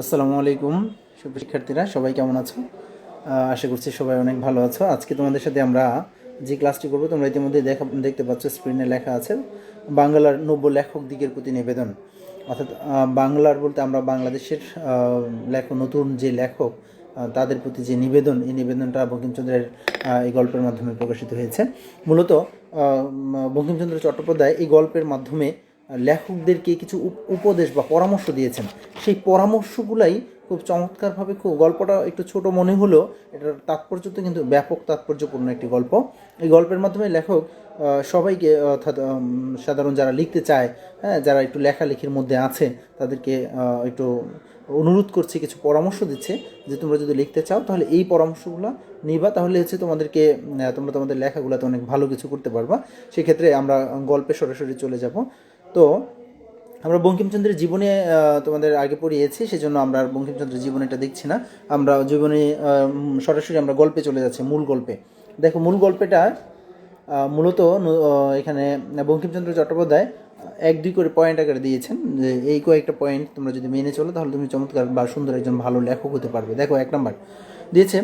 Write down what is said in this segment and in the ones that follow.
আসসালামু আলাইকুম শিক্ষার্থীরা, সবাই কেমন আছো? আশা করছি সবাই অনেক ভালো আছো। আজকে তোমাদের সাথে আমরা যে ক্লাসটি করব, তোমরা ইতিমধ্যে দেখা দেখতে পাচ্ছ স্ক্রিনে লেখা আছে, বাংলার নব্য লেখক দিকের প্রতি নিবেদন। অর্থাৎ বাংলার বলতে আমরা বাংলাদেশের লেখক নতুন যে লেখক তাদের প্রতি যে নিবেদন, এই নিবেদনটা বঙ্কিমচন্দ্রের এই গল্পের মাধ্যমে প্রকাশিত হয়েছে। মূলত বঙ্কিমচন্দ্র চট্টোপাধ্যায় এই গল্পের মাধ্যমে লেখকদেরকে কিছু উপ- উপদেশ বা পরামর্শ দিয়েছেন। সেই পরামর্শগুলাই খুব চমৎকারভাবে খুব গল্পটা একটু ছোট মনে হলেও এটার তাৎপর্য তো কিন্তু ব্যাপক তাৎপর্যপূর্ণ একটি গল্প। এই গল্পের মাধ্যমে লেখক সবাইকে অর্থাৎ সাধারণ যারা লিখতে চায় হ্যাঁ যারা একটু লেখালেখির মধ্যে আছে, তাদেরকে একটু অনুরোধ করছে, কিছু পরামর্শ দিচ্ছে যে তোমরা যদি লিখতে চাও তাহলে এই পরামর্শগুলো নিবা, তাহলে হচ্ছে তোমাদেরকে তোমরা তোমাদের লেখাগুলোতে অনেক ভালো কিছু করতে পারবা। সেক্ষেত্রে আমরা গল্পে সরাসরি চলে যাব। তো আমরা বঙ্কিমচন্দ্রের জীবনে তোমাদের আগে পড়িয়েছি, সেজন্য আমরা আর বঙ্কিমচন্দ্রের জীবনীটা দেখছি না। আমরা জীবনে সরাসরি আমরা গল্পে চলে যাচ্ছি, মূল গল্পে। দেখো, মূল গল্পটা মূলত এখানে বঙ্কিমচন্দ্র চট্টোপাধ্যায় এক দুই করে পয়েন্ট আকারে দিয়েছেন, যে এই কয়েকটা পয়েন্ট তোমরা যদি মেনে চলো, তাহলে তুমি চমৎকার বা সুন্দর একজন ভালো লেখক হতে পারবে। দেখো, এক নাম্বার, দিয়েছে,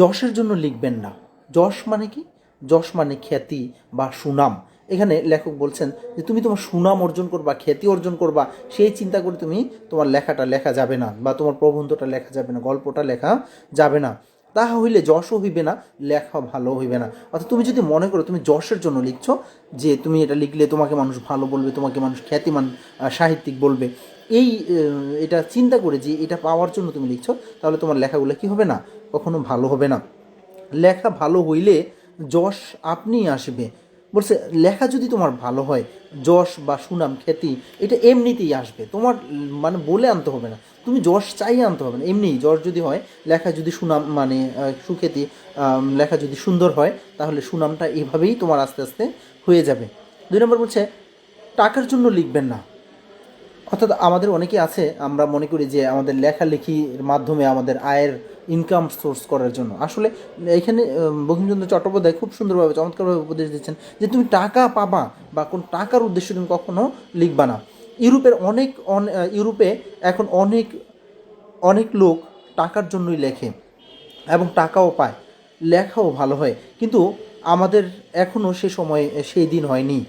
যশের জন্য লিখবেন না। যশ মানে কি? যশ মানে খ্যাতি বা সুনাম। এখানে লেখক বলছেন যে তুমি তোমার সুনাম অর্জন করবা, খ্যাতি অর্জন করবা, সেই চিন্তা করে তুমি তোমার লেখাটা লেখা যাবে না বা তোমার প্রবন্ধটা লেখা যাবে না, গল্পটা লেখা যাবে না। তাহা হইলে যশও হইবে না লেখা ভালো হইবে না। অর্থাৎ তুমি যদি মনে করো তুমি যশের জন্য লিখছো, যে তুমি এটা লিখলে তোমাকে মানুষ ভালো বলবে, তোমাকে মানুষ খ্যাতিমান সাহিত্যিক বলবে, এই এটা চিন্তা করে যে এটা পাওয়ার জন্য তুমি লিখছো, তাহলে তোমার লেখাগুলো কি হবে না? কখনো ভালো হবে না। লেখা ভালো হইলে যশ আপনিই আসবে। বলছে, লেখা যদি তোমার ভালো হয়, যশ বা সুনাম, খ্যাতি, এটা এমনিতেই আসবে। তোমার মানে বলে আনতে হবে না। তুমি যশ চাই আনতে হবে না। এমনি যশ যদি হয়, লেখা যদি সুনাম মানে সুখ্যাতি লেখা যদি সুন্দর হয়, তাহলে সুনামটা এভাবেই তোমার আস্তে আস্তে হয়ে যাবে। দুই নম্বর বলছে, টাকার জন্য লিখবেন না। অর্থাৎ আমাদের অনেকে আছে, আমরা মনে করি যে আমাদের লেখালেখির মাধ্যমে আমাদের আয়ের ইনকাম সোর্স করার জন্য। আসলে এখানে বঙ্কিমচন্দ্র চট্টোপাধ্যায় খুব সুন্দরভাবে, চমৎকারভাবে উপদেশ দিচ্ছেন যে তুমি টাকা পাবা বা কোন টাকার উদ্দেশ্যে তুমি কখনো লিখবা না। ইউরোপের অনেক অন- ইউরোপে এখন অনেক অনেক লোক টাকার জন্যই লেখে এবং টাকাও পায়, লেখাও ভালো হয়। কিন্তু আমাদের এখনও সে সময়, সেই দিন হয়নি।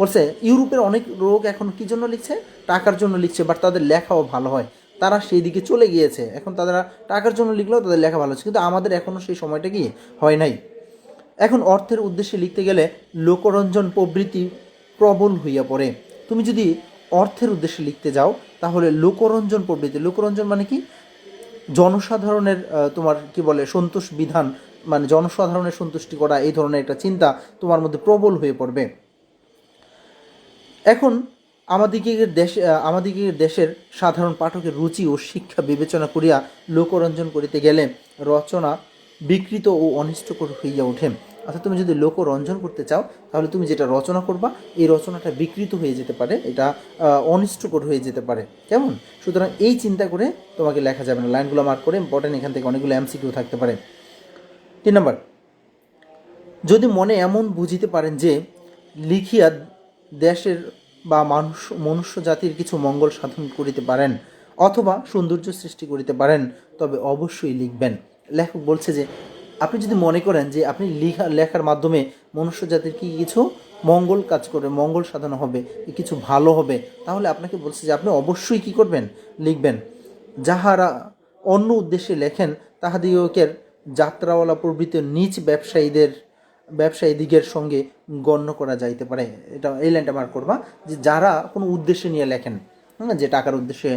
বলছে, ইউরোপের অনেক লোক এখন কি জন্য লিখছে? টাকার জন্য লিখছে বাট তাদের লেখাও ভালো হয়। তারা সেই দিকে চলে গিয়েছে। এখন তারা টাকার জন্য লিখলেও তাদের লেখা ভালো হচ্ছে, কিন্তু আমাদের এখনও সেই সময়টা কি হয় নাই। এখন অর্থের উদ্দেশ্যে লিখতে গেলে লোকরঞ্জন প্রবৃত্তি প্রবল হইয়া পড়ে। তুমি যদি অর্থের উদ্দেশ্যে লিখতে যাও, তাহলে লোকরঞ্জন প্রবৃত্তি লোকরঞ্জন মানে কি? জনসাধারণের তোমার কি বলে, সন্তোষ বিধান মানে জনসাধারণের সন্তুষ্টি করা, এই ধরনের একটা চিন্তা তোমার মধ্যে প্রবল হয়ে পড়বে। এখন আমাদিগের দেশ আমাদিগের দেশের সাধারণ পাঠকের রুচি ও শিক্ষা বিবেচনা করিয়া লোকরঞ্জন করিতে গেলে রচনা বিকৃত ও অনিষ্টকর হইয়া ওঠে। অর্থাৎ তুমি যদি লোকরঞ্জন করতে চাও, তাহলে তুমি যেটা রচনা করবা, এই রচনাটা বিকৃত হয়ে যেতে পারে, এটা অনিষ্টকর হয়ে যেতে পারে। কেমন? সুতরাং এই চিন্তা করে তোমাকে লেখা যাবে না। লাইনগুলো মার্ক করে ইম্পর্টেন্ট এখান থেকে অনেকগুলো এমসিকিউ থাকতে পারে। তিন নম্বর, যদি মনে এমন বুঝিতে পারেন যে লিখিয়া দেশের বা মানুষ, মনুষ্য জাতির কিছু মঙ্গল সাধন করিতে পারেন অথবা সৌন্দর্য সৃষ্টি করিতে পারেন, তবে অবশ্যই লিখবেন। লেখক বলছে যে, আপনি যদি মনে করেন যে আপনি লিখা, লেখার মাধ্যমে মনুষ্য জাতির কি কিছু মঙ্গল কাজ করবে, মঙ্গল সাধন হবে, কিছু ভালো হবে, তাহলে আপনাকে বলছে যে আপনি অবশ্যই কি করবেন? লিখবেন, যাহারা অন্য উদ্দেশ্যে লেখেন তাহাদিগের যাত্রাওয়ালা প্রভৃতি নিজ ব্যবসায়ীদের ব্যবসায়ী দিগের সঙ্গে গণ্য করা যাইতে পারে। এটা এই লাইনটা মার্ক করবা যে যারা কোনো উদ্দেশ্যে নিয়ে লেখেন হ্যাঁ যে টাকার উদ্দেশ্যে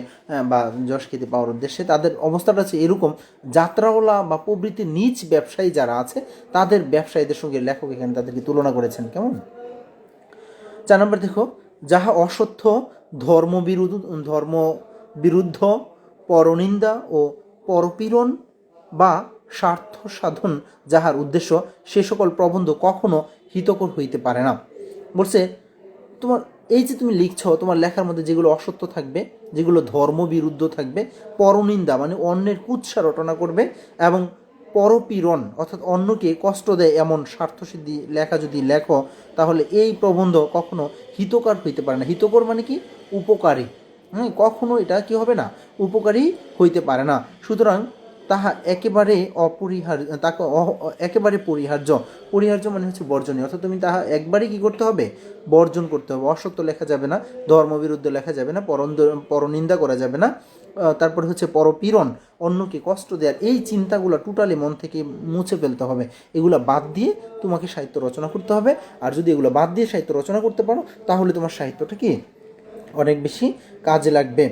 বা যশ খ্যাতি পাওয়ার উদ্দেশ্যে, তাদের অবস্থাটা হচ্ছে এরকম, যাত্রাওয়ালা বা প্রভৃতি নিজ ব্যবসায়ী যারা আছে, তাদের ব্যবসায়ীদের সঙ্গে লেখক এখানে তাদেরকে তুলনা করেছেন, কেমন? চার নম্বর দেখো, যাহা অসত্য ধর্ম বিরুদ্ধ ধর্ম বিরুদ্ধ পরনিন্দা ও পরপীড়ন বা স্বার্থ সাধন যাহার উদ্দেশ্য সে সকল প্রবন্ধ কখনো হিতকর হইতে পারে না। বলছে, তোমার, এই যে তুমি লিখছো, তোমার লেখার মধ্যে যেগুলো অসত্য থাকবে, যেগুলো ধর্ম বিরুদ্ধ থাকবে, পরনিন্দা মানে অন্যের কুৎসা রটনা করবে এবং পরপীড়ন অর্থাৎ অন্যকে কষ্ট দেয় এমন স্বার্থসিদ্ধি লেখা যদি লেখো, তাহলে এই প্রবন্ধ কখনো হিতকর হইতে পারে না। হিতকর মানে কি? উপকারী। হ্যাঁ কখনো এটা কি হবে না? উপকারী হইতে পারে না। সুতরাং তাহা একেবারে অপরিহার্য তাকে একেবারে পরিহার্য। পরিহার্য মানে হচ্ছে বর্জনীয়। অর্থাৎ তুমি তাহা একবারই কি করতে হবে? বর্জন করতে হবে। অসত্য লেখা যাবে না, ধর্মবিরুদ্ধে লেখা যাবে না পরন্দ পরনিন্দা করা যাবে না। তারপরে হচ্ছে পরপীড়ন, অন্যকে কষ্ট দেওয়ার এই চিন্তাগুলো টোটালি মন থেকে মুছে ফেলতে হবে। এগুলো বাদ দিয়ে তোমাকে সাহিত্য রচনা করতে হবে। আর যদি এগুলো বাদ দিয়ে সাহিত্য রচনা করতে পারো, তাহলে তোমার সাহিত্যটা কি? অনেক বেশি কাজে লাগবে।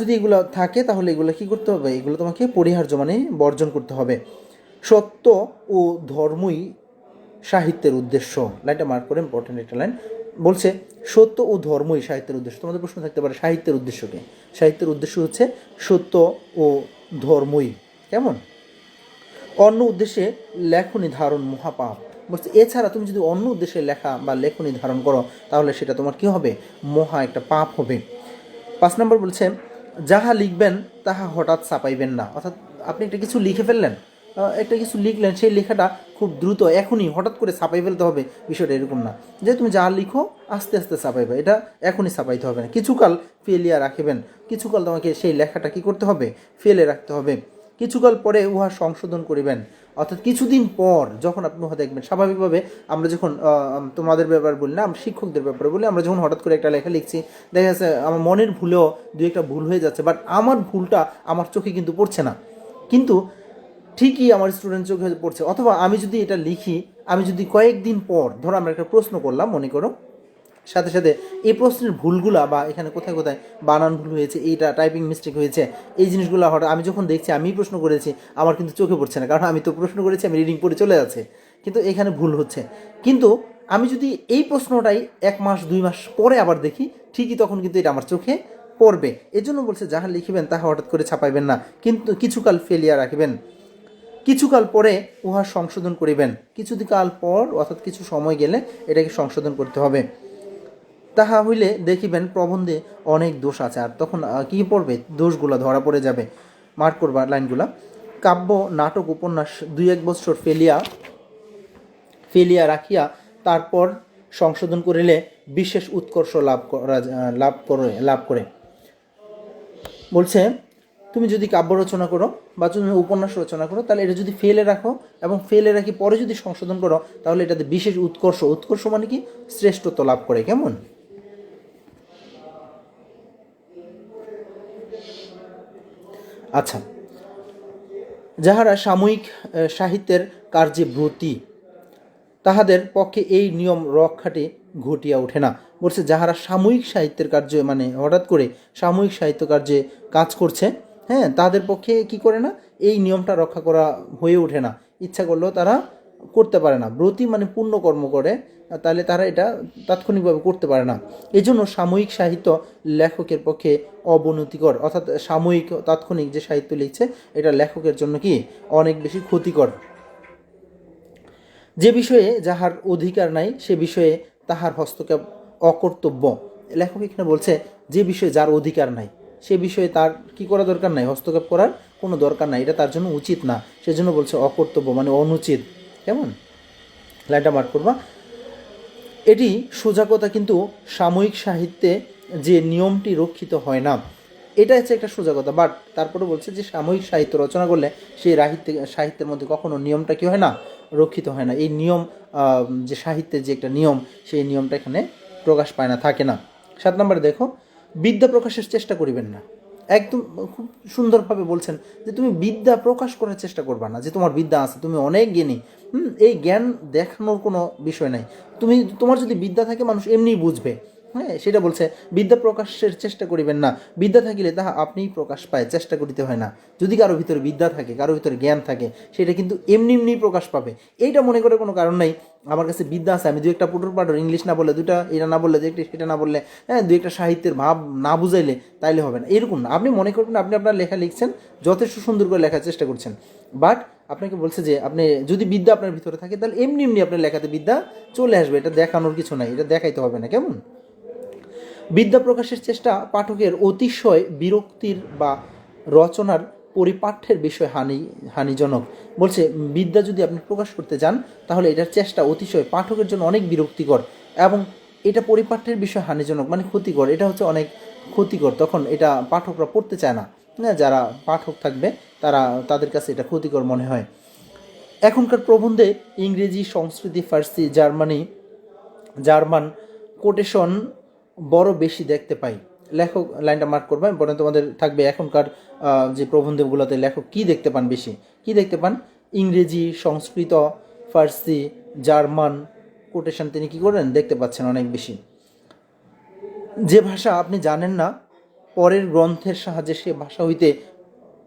যদি এগুলো থাকে, তাহলে এগুলো কি করতে হবে? এগুলো তোমাকে পরিহার্য মানে বর্জন করতে হবে। সত্য ও ধর্মই সাহিত্যের উদ্দেশ্য। লাইনটা মার্ক করে ইম্পর্টেন্ট একটা লাইন বলছে, সত্য ও ধর্মই সাহিত্যের উদ্দেশ্য। তোমাদের প্রশ্ন থাকতে পারে, সাহিত্যের উদ্দেশ্য কি? সাহিত্যের উদ্দেশ্য হচ্ছে সত্য ও ধর্মই। কেমন? অন্য উদ্দেশ্যে লেখনী ধারণ মহাপাপ। বলছে, এছাড়া তুমি যদি অন্য উদ্দেশ্যে লেখা বা লেখনী ধারণ করো, তাহলে সেটা তোমার কি হবে? মহা একটা পাপ হবে। পাঁচ নম্বর বলছে যাহা লিখবেন, তাহা হঠাৎ ছাপাইবেন না। অর্থাৎ আপনি একটা কিছু লিখে ফেললেন একটা কিছু লিখলেন, সেই লেখাটা খুব দ্রুত, এখনই হঠাৎ করে ছাপাই ফেলতে হবে, বিষয়টা এরকম না। যে তুমি যা লিখো, আস্তে আস্তে ছাপাইবে। এটা এখনই ছাপাইতে হবে না। কিছুকাল ফেলিয়া রাখিবেন। কিছুকাল তোমাকে সেই লেখাটা কী করতে হবে? ফেলে রাখতে হবে। কিছুকাল পরে উহা সংশোধন করিবেন। অর্থাৎ কিছুদিন পর যখন আপনি দেখবেন, স্বাভাবিকভাবে আমরা যখন তোমাদের ব্যাপার বলি না শিক্ষকদের ব্যাপারে বলি, আমরা যখন হঠাৎ করে একটা লেখা লিখছি, দেখা যাচ্ছে আমার মনের ভুলেও দু একটা ভুল হয়ে যাচ্ছে বাট আমার ভুলটা আমার চোখে কিন্তু পড়ছে না। কিন্তু ঠিকই আমার স্টুডেন্ট চোখে পড়ছে, অথবা আমি যদি এটা লিখি, আমি যদি কয়েকদিন পর, ধরো আমরা একটা প্রশ্ন করলাম, মনে করো সাথে সাথে এই প্রশ্নের ভুলগুলা বা এখানে কোথায় কোথায় বানান ভুল হয়েছে, এইটা টাইপিং মিস্টেক হয়েছে, এই জিনিসগুলো হঠাৎ আমি যখন দেখছি, আমি প্রশ্ন করেছি, আমার কিন্তু চোখে পড়ছে না। কারণ আমি তো প্রশ্ন করেছি, আমি রিডিং পড়ে চলে যাচ্ছে। কিন্তু এখানে ভুল হচ্ছে। কিন্তু আমি যদি এই প্রশ্নটাই এক মাস, দুই মাস পরে আবার দেখি, ঠিকই তখন কিন্তু এটা আমার চোখে পড়বে। এজন্য বলছে, যাহা লিখিবেন তাহা হঠাৎ করে ছাপাইবেন না। কিন্তু কিছুকাল ফেলিয়া রাখিবেন। কিছুকাল পরে উহা সংশোধন করিবেন। কিছু কাল পর, অর্থাৎ কিছু সময় গেলে এটাকে সংশোধন করতে হবে। তাহা হইলে দেখিবেন প্রবন্ধে অনেক দোষ আছে। আর তখন কি পড়বে? দোষগুলো ধরা পড়ে যাবে। মার্ক করবা লাইনগুলা। কাব্য, নাটক, উপন্যাস দুই এক বছর ফেলিয়া ফেলিয়া রাখিয়া তারপর সংশোধন করিলে বিশেষ উৎকর্ষ লাভ করা লাভ করে লাভ করে। বলছে, তুমি যদি কাব্য রচনা করো বা তুমি উপন্যাস রচনা করো, তাহলে এটা যদি ফেলে রাখো এবং ফেলে রাখি পরে যদি সংশোধন করো, তাহলে এটাতে বিশেষ উৎকর্ষ। উৎকর্ষ মানে কি? শ্রেষ্ঠত্ব লাভ করে। কেমন? আচ্ছা। যাহারা সাময়িক সাহিত্যের কার্যে ব্রতী তাহাদের পক্ষে এই নিয়ম রক্ষাটি ঘটিয়া ওঠে না। বলছে, যাহারা সাময়িক সাহিত্যের কার্য মানে হঠাৎ করে সাময়িক সাহিত্য কার্যে কাজ করছে হ্যাঁ তাদের পক্ষে কি করে না? এই নিয়মটা রক্ষা করা হয়ে ওঠে না। ইচ্ছা করলেও তারা করতে পারে না। ব্রতী মানে পূর্ণ কর্ম করে, তাহলে তারা এটা তাৎক্ষণিকভাবে করতে পারে না। এই জন্য সাময়িক সাহিত্য লেখকের পক্ষে অবনতিকর, অর্থাৎ সাময়িক তাৎক্ষণিক যে সাহিত্য লিখছে, এটা লেখকের জন্য কি অনেক বেশি ক্ষতিকর। যে বিষয়ে যাহার অধিকার নাই, সে বিষয়ে তাহার হস্তক্ষেপ অকর্তব্য। লেখক এখানে বলছে, যে বিষয়ে যার অধিকার নাই, সে বিষয়ে তার কি করা দরকার নাই? হস্তক্ষেপ করার কোনো দরকার নাই, এটা তার জন্য উচিত না। সেজন্য বলছে অকর্তব্য মানে অনুচিত। কেমন? লাইনটা মার্ক করবা। এটি সোজা কথা কিন্তু সাময়িক সাহিত্যে যে নিয়মটি রক্ষিত হয় না এটা হচ্ছে একটা সোজা কথা। বাট তারপরে বলছে যে সাময়িক সাহিত্য রচনা করলে সেই রাহিত্য, সাহিত্যের মধ্যে কখনো নিয়মটা কি হয় না? রক্ষিত হয় না। এই নিয়ম যে সাহিত্যের যে একটা নিয়ম, সেই নিয়মটা এখানে প্রকাশ পায় না, থাকে না। সাত নম্বরে দেখো, বিদ্যা প্রকাশের চেষ্টা করিবেন না। একদম খুব সুন্দরভাবে বলছেন যে তুমি বিদ্যা প্রকাশ করার চেষ্টা করবা না, যে তোমার বিদ্যা আছে, তুমি অনেক জ্ঞানী। হুম, এই জ্ঞান দেখানোর কোনো বিষয় নাই। তুমি, তোমার যদি বিদ্যা থাকে, মানুষ এমনিই বুঝবে। হ্যাঁ সেটা বলছে, বিদ্যা প্রকাশের চেষ্টা করিবেন না। বিদ্যা থাকিলে তাহা আপনিই প্রকাশ পায়, চেষ্টা করিতে হয় না। যদি কারও ভিতরে বিদ্যা থাকে, কারও ভিতরে জ্ঞান থাকে, সেটা কিন্তু এমনি এমনি প্রকাশ পাবে। এইটা মনে করে কোনো কারণ নাই। আমার কাছে বিদ্যা আছে, আমি দু একটা পুটুর পাটর ইংলিশ না বললে দুটা এটা না বললে দু একটা সেটা না বললে হ্যাঁ দু একটা সাহিত্যের ভাব না বুঝাইলে তাইলে হবে না। এরকম না। আপনি মনে করবেন আপনি আপনার লেখা লিখছেন, যথেষ্ট সুন্দর করে লেখার চেষ্টা করছেন। বাট আপনাকে বলছে যে, আপনি যদি বিদ্যা আপনার ভিতরে থাকে, তাহলে এমনি এমনি আপনার লেখাতে বিদ্যা চলে আসবে। এটা দেখানোর কিছু নাই, এটা দেখাইতে হবে না। কেমন? বিদ্যা প্রকাশের চেষ্টা পাঠকের অতিশয় বিরক্তির বা রচনার পরিপাঠ্যের বিষয় হানি, হানিজনক। বলছে, বিদ্যা যদি আপনি প্রকাশ করতে চান তাহলে এটার চেষ্টা অতিশয় পাঠকের জন্য অনেক বিরক্তিকর এবং এটা পরিপাঠ্যের বিষয় হানিজনক মানে ক্ষতিকর। এটা হচ্ছে অনেক ক্ষতিকর। তখন এটা পাঠকরা পড়তে চায় না। হ্যাঁ যারা পাঠক থাকবে, তারা, তাদের কাছে এটা ক্ষতিকর মনে হয়। এখনকার প্রবন্ধে ইংরেজি, সংস্কৃতি, ফার্সি, জার্মানি, জার্মান কোটেশন বড় বেশি দেখতে পাই। লেখক লাইনটা মার্ক করবে পরে তোমাদের থাকবে এখনকার যে প্রবন্ধগুলোতে লেখক কি দেখতে পান বেশি। কি দেখতে পান? ইংরেজি, সংস্কৃত, ফার্সি, জার্মান কোটেশন তিনি কি করেন? দেখতে পাচ্ছেন অনেক বেশি। যে ভাষা আপনি জানেন না, পরের গ্রন্থের সাহায্যে সে ভাষা হইতে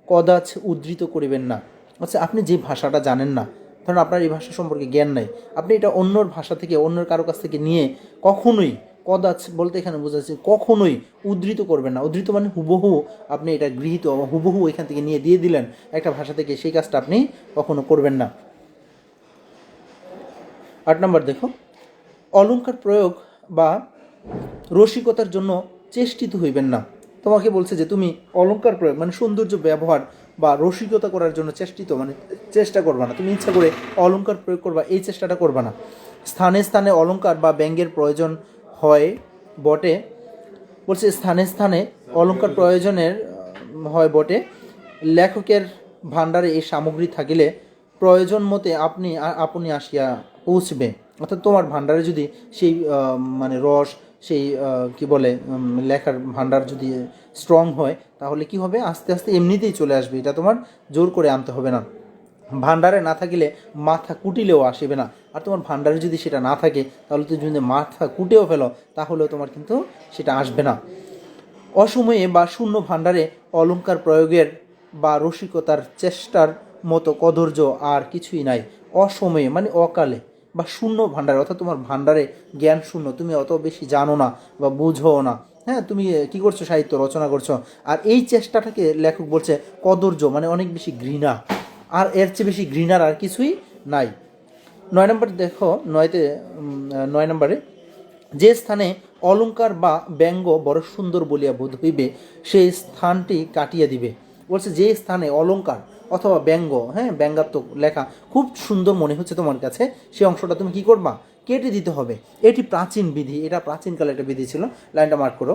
কদাচ উদ্ধৃত করিবেন না। আচ্ছা আপনি যে ভাষাটা জানেন না, ধরুন আপনার এই ভাষা সম্পর্কে জ্ঞান নাই, আপনি এটা অন্যর ভাষা থেকে, অন্যের কারও কাছ থেকে নিয়ে কখনোই কদাচ বলতে এখানে বোঝাচ্ছে কখনোই উদ্ধৃত করবেন না। উদ্ধৃত মানে হুবহু আপনি এটা গৃহীত হুবহু এখান থেকে নিয়ে দিয়ে দিলেন, একটা ভাষা থেকে সেই কাজটা আপনি কখনো করবেন না। আট নম্বর দেখো অলঙ্কার প্রয়োগ বা রসিকতার জন্য চেষ্টিত হইবেন না। তোমাকে বলছে যে তুমি অলংকার প্রয়োগ মানে সৌন্দর্য ব্যবহার বা রসিকতা করার জন্য চেষ্টিত মানে চেষ্টা করবা না। তুমি ইচ্ছা করে অলংকার প্রয়োগ করবা, এই চেষ্টাটা করবা না। স্থানে স্থানে অলঙ্কার বা ব্যঙ্গের প্রয়োজন হয়, বটে। বলছে স্থানে স্থানে অলংকার প্রয়োজনের হয় বটে। লেখকের ভাণ্ডারে এই সামগ্রী থাকিলে প্রয়োজন মতে আপনি আপনি আসিয়া পৌঁছবে। অর্থাৎ তোমার ভাণ্ডারে যদি সেই মানে রস, সেই কি বলে লেখার ভাণ্ডার যদি স্ট্রং হয়, তাহলে কি হবে? আস্তে আস্তে এমনিতেই চলে আসবে। এটা তোমার জোর করে আনতে হবে না। ভাণ্ডারে না থাকিলে মাথা কুটিলেও আসবে না। আর তোমার ভান্ডারে যদি সেটা না থাকে, তাহলে তুমি যদি মাথা কুটেও ফেলো তাহলেও তোমার কিন্তু সেটা আসবে না। অসময়ে বা শূন্য ভাণ্ডারে অলংকার প্রয়োগের বা রসিকতার চেষ্টার মতো কদর্য আর কিছুই নাই। অসময়ে মানে অকালে বা শূন্য ভাণ্ডারে, অর্থাৎ তোমার ভাণ্ডারে জ্ঞান শূন্য, তুমি অত বেশি জানো না বা বুঝো না। হ্যাঁ তুমি কি করছ, সাহিত্য রচনা করছ? আর এই চেষ্টাটাকে লেখক বলছে কদর্য মানে অনেক বেশি ঘৃণা। আর এর চেয়ে বেশি ঘৃণার আর কিছুই নাই। নয় নম্বর দেখো, নয়তে নয় নম্বরে, যে স্থানে অলঙ্কার বা ব্যঙ্গ বড় সুন্দর বলিয়া বোধ হইবে, সেই স্থানটি কাটিয়ে দিবে। বলছে যে স্থানে অলঙ্কার অথবা ব্যঙ্গ হ্যাঁ ব্যঙ্গাত্মক লেখা খুব সুন্দর মনে হচ্ছে তোমার কাছে সেই অংশটা তুমি কি করবা? কেটে দিতে হবে। এটি প্রাচীন বিধি, এটা প্রাচীনকালে একটা বিধি ছিল, লাইনটা মার্ক করো।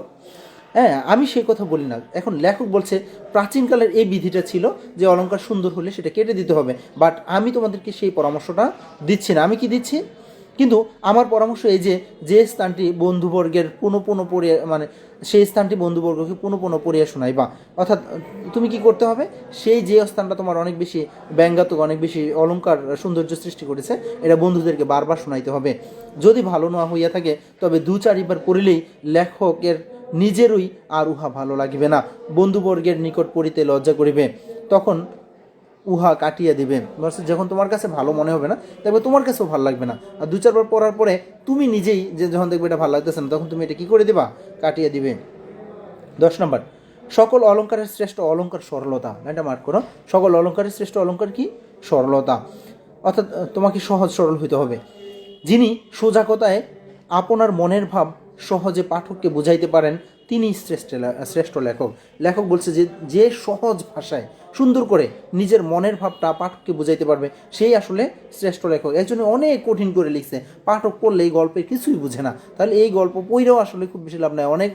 হ্যাঁ আমি সেই কথা বলি না। এখন লেখক বলছে, প্রাচীনকালের এই বিধিটা ছিল যে অলংকার সুন্দর হলে সেটা কেটে দিতে হবে। বাট আমি তোমাদেরকে সেই পরামর্শটা দিচ্ছি না। আমি কি দিচ্ছি? কিন্তু আমার পরামর্শ এই যে যে স্থানটি বন্ধুবর্গের পুনঃ পুনঃ পড়িয়া মানে সেই স্থানটি বন্ধুবর্গকে পুনঃ পুনঃ পড়িয়া শোনাই বা, অর্থাৎ তুমি কি করতে হবে? সেই যে স্থানটা তোমার অনেক বেশি ব্যঙ্গাত্মক, অনেক বেশি অলংকার সৌন্দর্য সৃষ্টি করেছে, এটা বন্ধুদেরকে বারবার শোনাইতে হবে। যদি ভালো না হইয়া থাকে, তবে দু চারিবার পড়িলেই লেখকের নিজেরই আর উহা ভালো লাগিবে না। বন্ধুবর্গের নিকট পড়িতে লজ্জা করিবে, তখন উহা কাটিয়ে দিবে। যখন তোমার কাছে ভালো মনে হবে না, দেখবে তোমার কাছেও ভালো লাগবে না। আর দু চারবার পড়ার পরে তুমি নিজেই যে যখন দেখবে এটা ভালো লাগতেছে না, তখন তুমি এটা কি করে দিবা? কাটিয়ে দিবে। দশ নম্বর, সকল অলংকারের শ্রেষ্ঠ অলংকার সরলতা। এটা মার্ক করো। সকল অলংকারের শ্রেষ্ঠ অলংকার কি? সরলতা। অর্থাৎ তোমাকে সহজ সরল হইতে হবে। যিনি সোজা কথায় আপনার মনের ভাব সহজে পাঠককে বুঝাইতে পারেন তিনি শ্রেষ্ঠ শ্রেষ্ঠ লেখক। লেখক বলছে যে যে সহজ ভাষায় সুন্দর করে নিজের মনের ভাবটা পাঠককে বুঝাইতে পারবে, সেই আসলে শ্রেষ্ঠ লেখক। এর জন্য অনেক কঠিন করে লিখছে। পাঠক পড়লে এই গল্পের কিছুই বুঝে না। তাহলে এই গল্প পড়েও আসলে খুব বেশি লাভ নেই। অনেক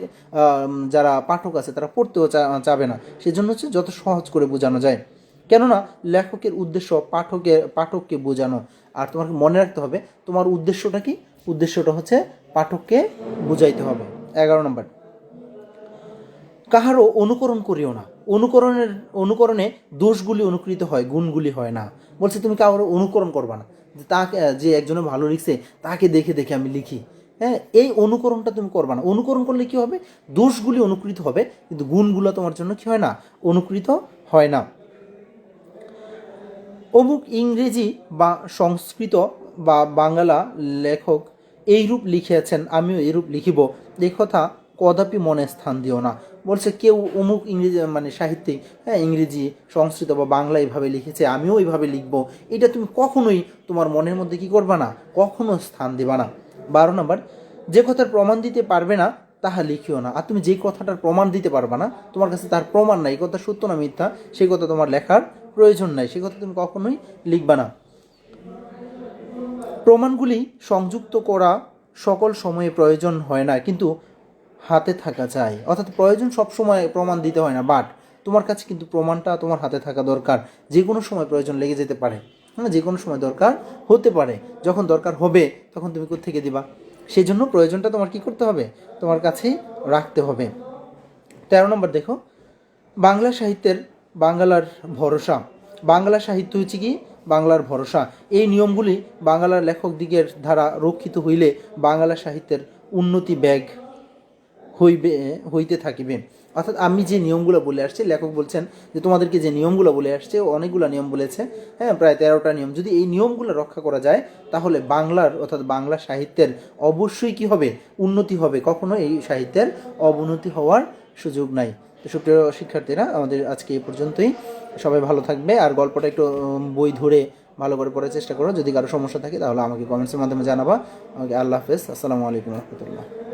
যারা পাঠক আছে, তারা পড়তেও চাবে না। সেই জন্য হচ্ছে যত সহজ করে বোঝানো যায়। কেননা, লেখকের উদ্দেশ্য পাঠকের, পাঠককে বোঝানো। আর তোমাকে মনে রাখতে হবে, তোমার উদ্দেশ্যটা কি? উদ্দেশ্যটা হচ্ছে পাঠককে বুঝাইতে হবে। এগারো নম্বর। কাহারও অনুকরণ করিও না। অনুকরণের, অনুকরণে দোষগুলি অনুকৃত হয়, গুণগুলি হয় না। বলছে, তুমি কারোর অনুকরণ করবা না। তাকে, যে একজনে ভালো লিখছে, তাকে দেখে দেখে আমি লিখি। হ্যাঁ এই অনুকরণটা তুমি করবা না। অনুকরণ করলে কি হবে? দোষগুলি অনুকৃত হবে, কিন্তু গুণগুলো তোমার জন্য কি হয় না? অনুকৃত হয় না। অমুক ইংরেজি বা সংস্কৃত বা বাংলা লেখক এইরূপ লিখিয়াছেন, আমিও এইরূপ লিখিব। এই কথা কদাপি মনে স্থান দিও না। বলছে, কেউ অমুক ইংরেজি মানে সাহিত্যিক হ্যাঁ ইংরেজি সংস্কৃত বা বাংলা এইভাবে লিখেছে, আমিও এইভাবে লিখব। এটা তুমি কখনোই তোমার মনের মধ্যে কি করবা না? কখনো স্থান দিবা না। বারো নম্বর, যে কথার প্রমাণ দিতে পারবে না, তাহা লিখিও না। আর তুমি যে কথাটার প্রমাণ দিতে পারবা না, তোমার কাছে তার প্রমাণ নাই। এই কথা সত্য না মিথ্যা? সেই কথা তোমার লেখার প্রয়োজন নাই। সেই কথা তুমি কখনোই লিখবা না। প্রমাণগুলি সংযুক্ত করা সকল সময়ে প্রয়োজন হয় না, কিন্তু হাতে থাকা চাই অর্থাৎ প্রয়োজন সব সময় প্রমাণ দিতে হয় না বাট তোমার কাছে কিন্তু প্রমাণটা তোমার হাতে থাকা দরকার। যে কোনো সময় প্রয়োজন লেগে যেতে পারে। হ্যাঁ যে কোনো সময় দরকার হতে পারে। যখন দরকার হবে, তখন তুমি কোত্থেকে দিবা? সেই জন্য প্রয়োজনটা তোমার কি করতে হবে? তোমার কাছেই রাখতে হবে। তেরো নম্বর দেখো, বাংলা সাহিত্যের বাংলার ভরসা। বাংলা সাহিত্য হচ্ছে কি? বাংলার ভরসা। এই নিয়মগুলি বাংলার লেখক দিগের দ্বারা রক্ষিত হইলে বাংলা সাহিত্যের উন্নতি ব্যাগ হইবে, হইতে থাকিবে। অর্থাৎ আমি যে নিয়মগুলো বলে আসছি, লেখক বলছেন যে, তোমাদেরকে যে নিয়মগুলো বলে আসছে, অনেকগুলো নিয়ম বলেছে। হ্যাঁ প্রায় তেরোটা নিয়ম। যদি এই নিয়মগুলো রক্ষা করা যায়, তাহলে বাংলার, অর্থাৎ বাংলা সাহিত্যের অবশ্যই কি হবে? উন্নতি হবে। কখনো এই সাহিত্যের অবনতি হওয়ার সুযোগ নাই। তো সুপ্রিয় শিক্ষার্থীরা আমাদের আজকে এ পর্যন্তই। সবাই ভালো থাকবে আর গল্পটা একটু বই ধরে ভালো করে পড়ার চেষ্টা করো। যদি কারও সমস্যা থাকে তাহলে আমাকে কমেন্টসের মাধ্যমে জানাবা। আমাকে আল্লাহ হাফেজ। আসসালামু আলাইকুম রহমতুল্লাহ।